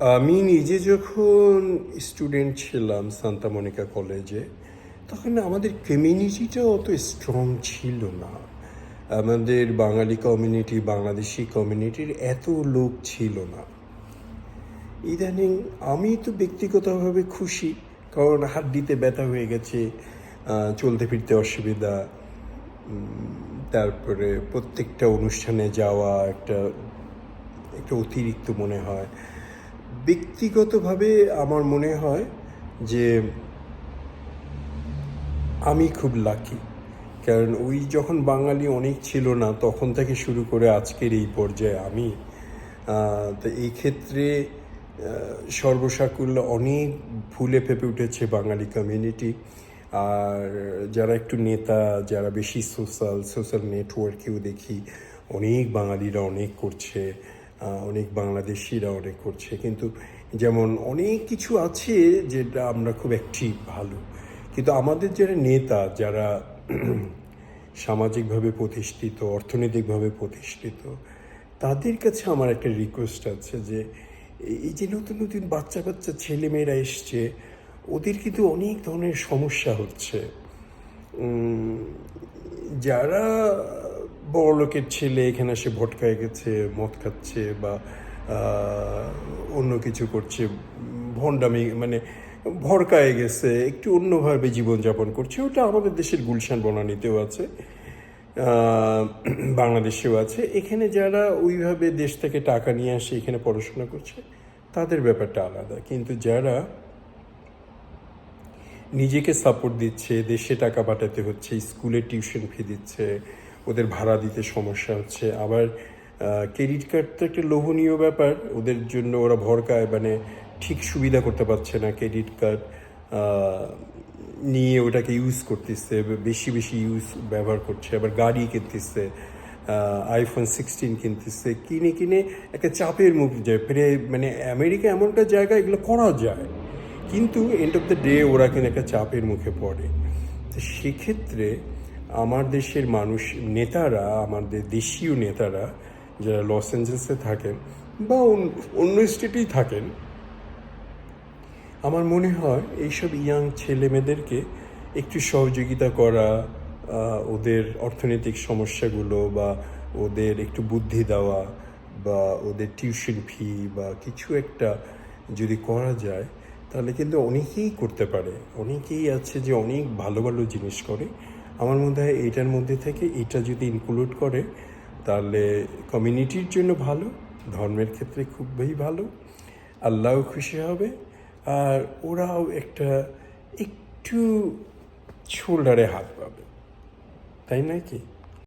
আমি নিজে যখন স্টুডেন্ট ছিলাম সান্তা মনিকা কলেজে, তখন আমাদের কমিউনিটিটা অত স্ট্রং ছিল না। আমাদের বাঙালি কমিউনিটি বাংলাদেশি কমিউনিটির এত লোক ছিল না। ইদানিং আমি তো ব্যক্তিগতভাবে খুশি, কারণ হাড্ডিতে ব্যথা হয়ে গেছে চলতে ফিরতে অসুবিধা তারপরে প্রত্যেকটা অনুষ্ঠানে যাওয়া একটা একটা অতিরিক্ত মনে হয়। ব্যক্তিগতভাবে আমার মনে হয় যে আমি খুব লাকি কারণ ওই যখন বাঙালি অনেক ছিল না, তখন থেকে শুরু করে আজকের এই পর্যায়ে আমি তো এই ক্ষেত্রে সর্বসাকুল্য অনেক ফুলে ফেপে উঠেছে বাঙালি কমিউনিটি আর যারা একটু নেতা, যারা বেশি সোশ্যাল সোশ্যাল নেটওয়ার্কেও দেখি, অনেক বাঙালিরা অনেক করছে। অনেক বাংলাদেশিরা অনেক করছে। কিন্তু যেমন অনেক কিছু আছে যেটা আমরা খুব একটি ভালো। কিন্তু আমাদের যারা নেতা, যারা সামাজিকভাবে প্রতিষ্ঠিত, অর্থনৈতিকভাবে প্রতিষ্ঠিত, তাদের কাছে আমার একটা রিকোয়েস্ট আছে যে, এই যে নতুন নতুন বাচ্চা বাচ্চা ছেলেমেয়েরা এসছে, ওদের কিন্তু অনেক ধরনের সমস্যা হচ্ছে। যারা বড় লোকের ছেলে, এখানে এসে ভটকায় গেছে, মদ খাচ্ছে বা অন্য কিছু করছে, ভণ্ডামি মানে ভড়কায় গেছে, একটু অন্যভাবে জীবনযাপন করছে, ওটা আমাদের দেশের গুলশান বনানীতেও আছে বাংলাদেশেও আছে। এখানে যারা ওইভাবে দেশ থেকে টাকা নিয়ে আসে, এখানে পড়াশোনা করছে, তাদের ব্যাপারটা আলাদা। কিন্তু যারা নিজেকে সাপোর্ট দিচ্ছে, দেশে টাকা পাঠাতে হচ্ছে, স্কুলে টিউশন ফি দিচ্ছে ওদের ভাড়া দিতে সমস্যা হচ্ছে। আবার ক্রেডিট কার্ড তো একটা লোভনীয় ব্যাপার। ওদের জন্য ওরা ভরকায় মানে ঠিক সুবিধা করতে পারছে না ক্রেডিট কার্ড নিয়ে ওটাকে ইউজ করতেছে, বেশি বেশি ইউজ ব্যবহার করছে। আবার গাড়ি কিনতেছে আইফোন সিক্সটিন কিনতেছে, কিনে কিনে একটা চাপের মুখ যায়। ফিরে মানে আমেরিকা এমনটা জায়গা, এগুলো করা যায়। কিন্তু এন্ড অফ দ্য ডে ওরা কিন্তু একটা চাপের মুখে পড়ে। তো সেক্ষেত্রে আমার দেশের মানুষ, নেতারা, আমাদের দেশীয় নেতারা যারা লস অ্যাঞ্জেলেসে থাকেন বা অন্য- স্টেটেই থাকেন, আমার মনে হয় এইসব ইয়াং ছেলে মেয়েদেরকে একটু সহযোগিতা করা ওদের অর্থনৈতিক সমস্যাগুলো বা ওদের একটু বুদ্ধি দেওয়া বা ওদের টিউশন ফি বা কিছু একটা যদি করা যায়, তাহলে কিন্তু অনেকেই করতে পারে। অনেকেই আছে যে অনেক ভালো ভালো জিনিস করে আমার মনে হয় এইটার মধ্যে থেকে এটা যদি ইনক্লুড করে, তাহলে কমিউনিটির জন্য ভালো, ধর্মের ক্ষেত্রে খুবই ভালো, আল্লাহও খুশি হবে, আর ওরাও একটা একটু শোল্ডারে হাত পাবে। তাই নয় কি?